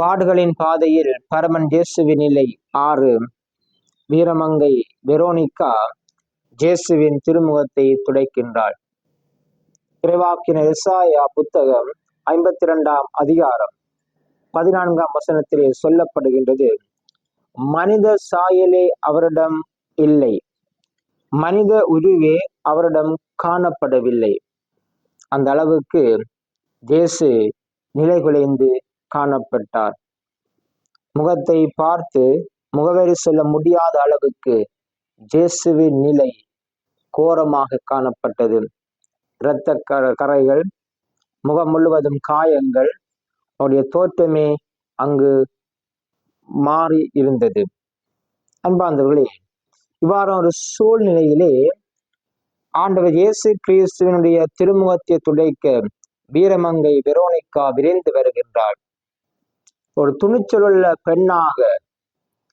பாடுகளின் பாதையில் பரமன் ஜேசுவின் நிலை ஆறு. வீரமங்கை வெரோனிகா ஜேசுவின் திருமுகத்தை துடைக்கின்றாள். இறைவாக்கின இசாயா புத்தகம் ஐம்பத்தி இரண்டாம் அதிகாரம் பதினான்காம் வசனத்திலே சொல்லப்படுகின்றது. மனித சாயலே அவரிடம் இல்லை. மனித உருவே அவரிடம் காணப்படவில்லை. அந்த அளவுக்கு ஜேசு நிலைகுலைந்து காணப்பட்டார். முகத்தை பார்த்து முகவரி சொல்ல முடியாத அளவுக்கு ஜேசுவின் நிலை கோரமாக காணப்பட்டது. இரத்த கரைகள் முகம் முழுவதும் காயங்கள் அவருடைய தோற்றமே அங்கு மாறி இருந்தது அன்பாந்தவர்களே இவ்வாறு ஒரு சூழ்நிலையிலே ஆண்டவர் இயேசு கிறிஸ்துவனுடைய திருமுகத்தை துடைக்க வீரமங்கை வெரோனிக்கா விரைந்து வருகின்றாள் ஒரு துணிச்சலுள்ள பெண்ணாக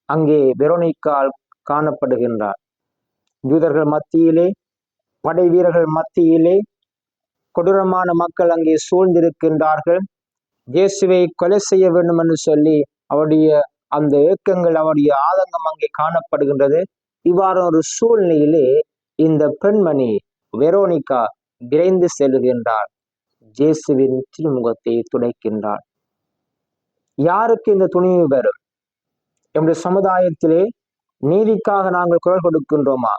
அங்கே வெரோனிக்கால் காணப்படுகின்றார். யூதர்கள் மத்தியிலே படை வீரர்கள் மத்தியிலே கொடூரமான மக்கள் அங்கே சூழ்ந்திருக்கின்றார்கள். இயேசுவை கொலை செய்ய வேண்டும் என்று சொல்லி அவருடைய அந்த ஏக்கங்கள் அவருடைய ஆதங்கம் அங்கே காணப்படுகின்றது. இவ்வாறு ஒரு சூழ்நிலையிலே இந்த பெண்மணி வெரோனிகா விரைந்து செல்கின்றார். ஜேசுவின் திருமுகத்தை துடைக்கின்றார். யாருக்கு இந்த துணிவு பெறும் எம்முடைய சமுதாயத்திலே நீதிக்காக நாங்கள் குரல் கொடுக்கின்றோமா?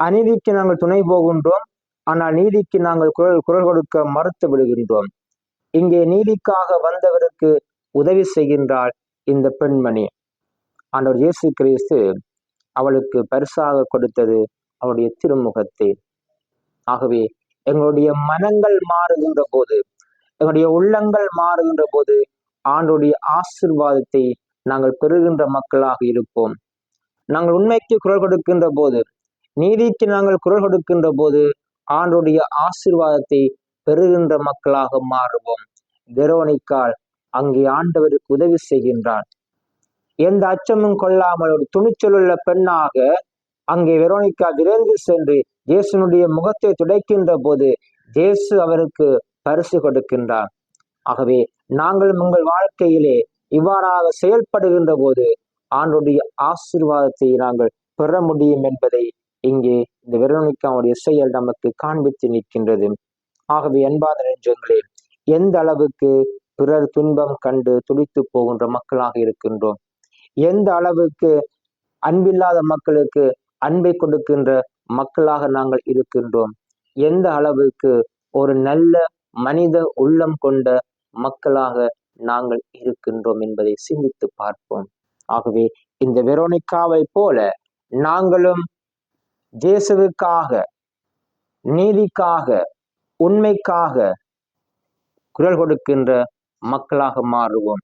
அநீதிக்கு நாங்கள் துணை போகின்றோம் ஆனால் நீதிக்கு நாங்கள் குரல் குரல் கொடுக்க மறுத்து விடுகின்றோம். இங்கே நீதிக்காக வந்தவருக்கு உதவி செய்கின்றாள் இந்த பெண்மணி. ஆண்டவர் இயேசு கிறிஸ்து அவளுக்கு பரிசாக கொடுத்தது அவளுடைய திருமுகத்தை. ஆகவே எங்களுடைய மனங்கள் மாறுகின்ற போது எங்களுடைய உள்ளங்கள் மாறுகின்ற போது ஆண்டுடைய ஆசிர்வாதத்தை நாங்கள் பெறுகின்ற மக்களாக இருப்போம். நாங்கள் உண்மைக்கு குரல் கொடுக்கின்ற போது நீதிக்கு நாங்கள் குரல் கொடுக்கின்ற போது ஆண்டுடைய ஆசிர்வாதத்தை பெறுகின்ற மக்களாக மாறுவோம். வெரோனிக்கால் அங்கே ஆண்டவருக்கு உதவி செய்கின்றார் எந்த அச்சமும் கொள்ளாமல் ஒரு துணிச்சலுள்ள பெண்ணாக அங்கே வெரோனிக்கா விரைந்து சென்று இயேசுனுடைய முகத்தை துடைக்கின்ற போது இயேசு அவருக்கு பரிசு கொடுக்கின்றார் ஆகவே நாங்கள் உங்கள் வாழ்க்கையிலே இவ்வாறாக செயல்படுகின்ற போது ஆண்டுடைய ஆசீர்வாதத்தை நாங்கள் பெற முடியும் என்பதை இங்கே இந்த வெரோனிக்காவுடைய செயல் நமக்கு காண்பித்து நிற்கின்றது. ஆகவே அன்பாத நெஞ்சங்களே எந்த அளவுக்கு பிறர் துன்பம் கண்டு துடித்து போகின்ற மக்களாக இருக்கின்றோம் எந்த அளவுக்கு அன்பில்லாத மக்களுக்கு அன்பை கொடுக்கின்ற மக்களாக நாங்கள் இருக்கின்றோம் எந்த அளவுக்கு ஒரு நல்ல மனித உள்ளம் கொண்ட மக்களாக நாங்கள் இருக்கின்றோம் என்பதை சிந்தித்து பார்ப்போம். ஆகவே இந்த வெரோனிக்காவை போல நாங்களும் ஜேசுவுக்காக நீதிக்காக உண்மைக்காக குரல் கொடுக்கின்ற மக்களாக மாறுவோம்.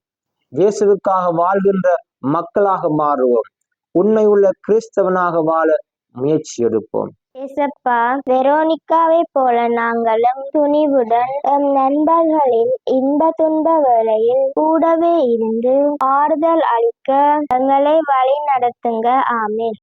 இயேசுவுக்காக வாழ்கின்ற மக்களாக மாறுவோம். உண்மை உள்ள கிறிஸ்தவனாக வாழ முயற்சி எடுப்போம். ஏசப்பா வெரோனிக்காவை போல நாங்களும் துணிவுடன் எம் நண்பர்களின் இன்ப துன்ப வேளையில் கூடவே இருந்து ஆறுதல் அளிக்க எங்களை வழி நடத்துங்க ஆமே